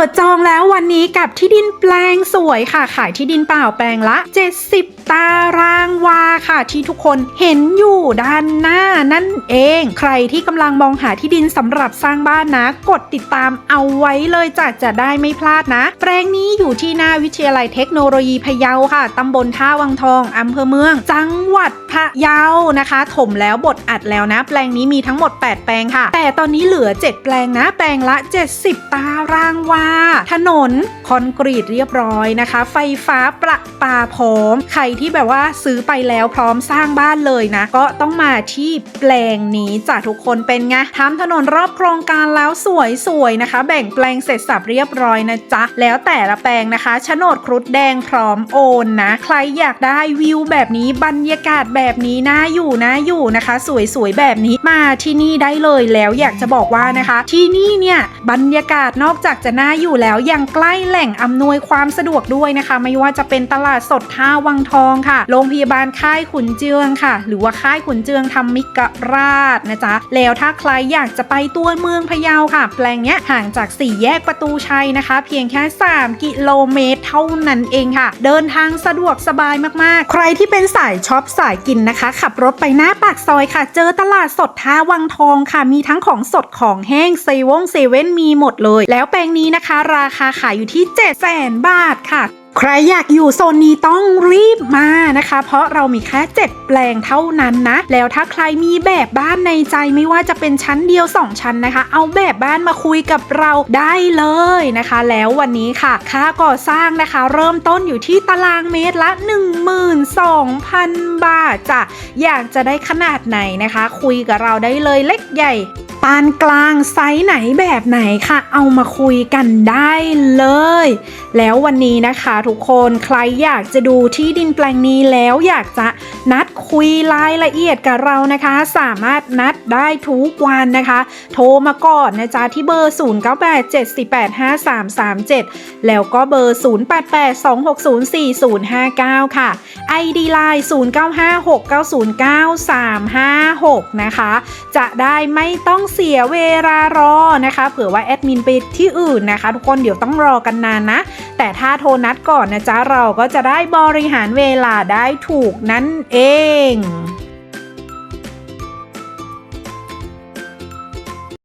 ปิดจองแล้ววันนี้กับที่ดินแปลงสวยค่ะ ขายที่ดินเปล่าแปลงละ 70 ตารางวาค่ะ ที่ทุกคนเห็นอยู่ด้านหน้านั่นเอง ใครที่กำลังมองหาที่ดินสำหรับสร้างบ้านนะ กดติดตามเอาไว้เลยจะจะได้ไม่พลาดนะ แปลงนี้อยู่ที่หน้าวิทยาลัยเทคโนโลยีพะเยาค่ะตำบลท่าวังทองอำเภอเมือง จังหวัดพะเยานะคะ ถมแล้วบดอัดแล้วนะ แปลงนี้มีทั้งหมด 8 แปลงค่ะ แต่ตอนนี้เหลือ 7 แปลงนะ แปลงละ 70 ตารางวาถนน คอนกรีตเรียบร้อยนะคะ ไฟฟ้าประปาพร้อม ใครที่แบบว่าซื้อไปแล้วพร้อมสร้างบ้านเลยนะ ก็ต้องมาที่แปลงนี้จ้ะทุกคนเป็นไงทำถนนรอบโครงการแล้วสวยๆนะคะ แบ่งแปลงเสร็จสับเรียบร้อยนะจ๊ะ แล้วแต่ละแปลงนะคะโฉนดครุฑแดงพร้อมโอนนะ ใครอยากได้วิวแบบนี้บรรยากาศแบบนี้น่าอยู่นะอยู่นะคะ สวยๆแบบนี้มาที่นี่ได้เลยแล้วอยากจะบอกว่านะคะ ที่นี่เนี่ยบรรยากาศนอกจากจะน่าอยู่แล้วยังใกล้แหล่งอำนวยความสะดวกด้วยนะคะ ไม่ว่าจะเป็นตลาดสดท่าวังทองค่ะ โรงพยาบาลค่ายขุนเจืองค่ะ หรือว่าค่ายขุนเจืองธรรมิกราชนะจ๊ะ แล้วถ้าใครอยากจะไปตัวเมืองพะเยาค่ะ แปลงเนี้ยห่างจากสี่แยกประตูชัยนะคะ เพียงแค่ 3 กิโลเมตรเท่านั้นเองค่ะ เดินทางสะดวกสบายมากๆ ใครที่เป็นสายช็อปสายกินนะคะ ขับรถไปหน้าปากซอยค่ะ เจอตลาดสดท่าวังทองค่ะ มีทั้งของสดของแห้งเซเว่นเซเว่นมีหมดเลย แล้วแปลงนี้นะคะ ราคาขายอยู่ที่7แสนบาทค่ะ ใครอยากอยู่โซนนี้ต้องรีบมานะคะ เพราะเรามีแค่7แปลงเท่านั้นนะ แล้วถ้าใครมีแบบบ้านในใจไม่ว่าจะเป็นชั้นเดียว 2 ชั้นนะคะ เอาแบบบ้านมาคุยกับเราได้เลยนะคะ แล้ววันนี้ค่ะ ค่าก่อสร้างนะคะ เริ่มต้นอยู่ที่ตารางเมตรละ 12,000 บาทจ้ะอยากจะได้ขนาดไหนนะคะ คุยกับเราได้เลยเล็กใหญ่ปานกลางไซส์ไหนแบบไหนค่ะ เอามาคุยกันได้เลยแล้ววันนี้นะคะทุกคนใครอยากจะดูที่ดินแปลงนี้แล้วอยากจะนัดคุยรายละเอียดกับเรานะคะ สามารถนัดได้ทุกวันนะคะ โทรมาก่อนนะจ๊ะที่เบอร์ 0987485337 แล้วก็เบอร์ 0882604059 ค่ะ ID Line 0956909356 นะคะ จะได้ไม่ต้องเสียเวลารอนะคะ เผื่อว่าแอดมินไปที่อื่นนะคะ ทุกคนเดี๋ยวต้องรอกันนานนะ แต่ถ้าโทรนัดก่อนนะจ๊ะเราก็จะได้บริหารเวลาได้ถูกนั่นเอง